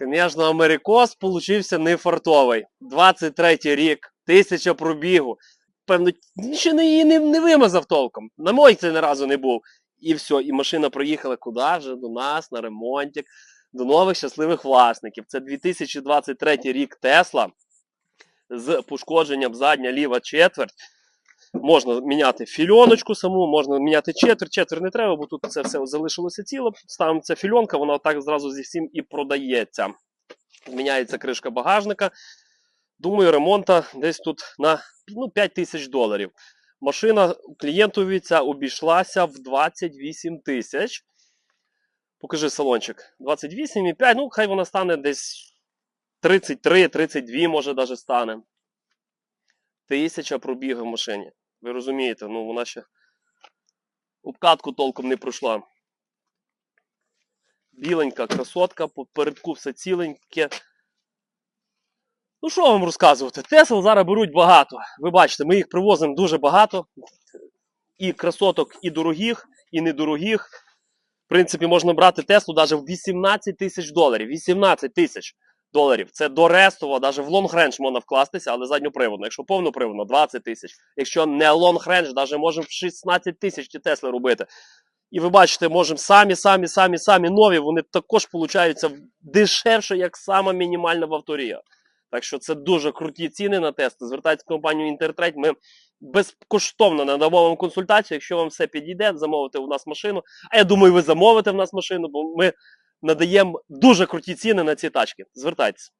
Звісно, Америкос получився не фартовий. 23 рік, тисяча пробігу. Певно, не її не, не вимазав толком. На мойці ні разу не був. І все, і машина проїхала куди вже? До нас, на ремонтик, до нових щасливих власників. Це 2023 рік Тесла з пошкодженням задня ліва четверть. Можна міняти фільоночку саму, можна міняти четверть. Четверть не треба, бо тут це все залишилося ціло. Ставимо ця фільонка, вона так зразу зі всім і продається. Міняється кришка багажника. Думаю, ремонта десь тут на ну, 5 тисяч доларів. Машина клієнтові ця обійшлася в 28 тисяч. Покажи салончик. 28,5. Ну, хай вона стане десь 33-32, може навіть стане. Тисяча пробігів в машині. Ви розумієте, ну вона ще обкатку толком не пройшла. Біленька красотка, попередку все ціленьке. Ну, що вам розказувати? Тесл зараз беруть багато. Ви бачите, ми їх привозимо дуже багато. І красоток, і дорогих, і недорогих. В принципі, можна брати Теслу навіть в 18 тисяч доларів. 18 тисяч доларів. Це до Рестова, навіть в range можна вкластися, але задньоприводно. Якщо повноприводно, 20 тисяч. Якщо не range, навіть можемо в 16 тисяч ті Тесли робити. І ви бачите, можемо самі, самі, самі, самі нові, вони також получаються дешевше, як сама мінімальна в авторія. Так що це дуже круті ціни на тести. Звертайтеся в компанію Інтертрейд. Ми безкоштовно надамо вам консультацію. Якщо вам все підійде, замовите у нас машину. А я думаю, ви замовите в нас машину, бо ми надаємо дуже круті ціни на ці тачки. Звертайтеся.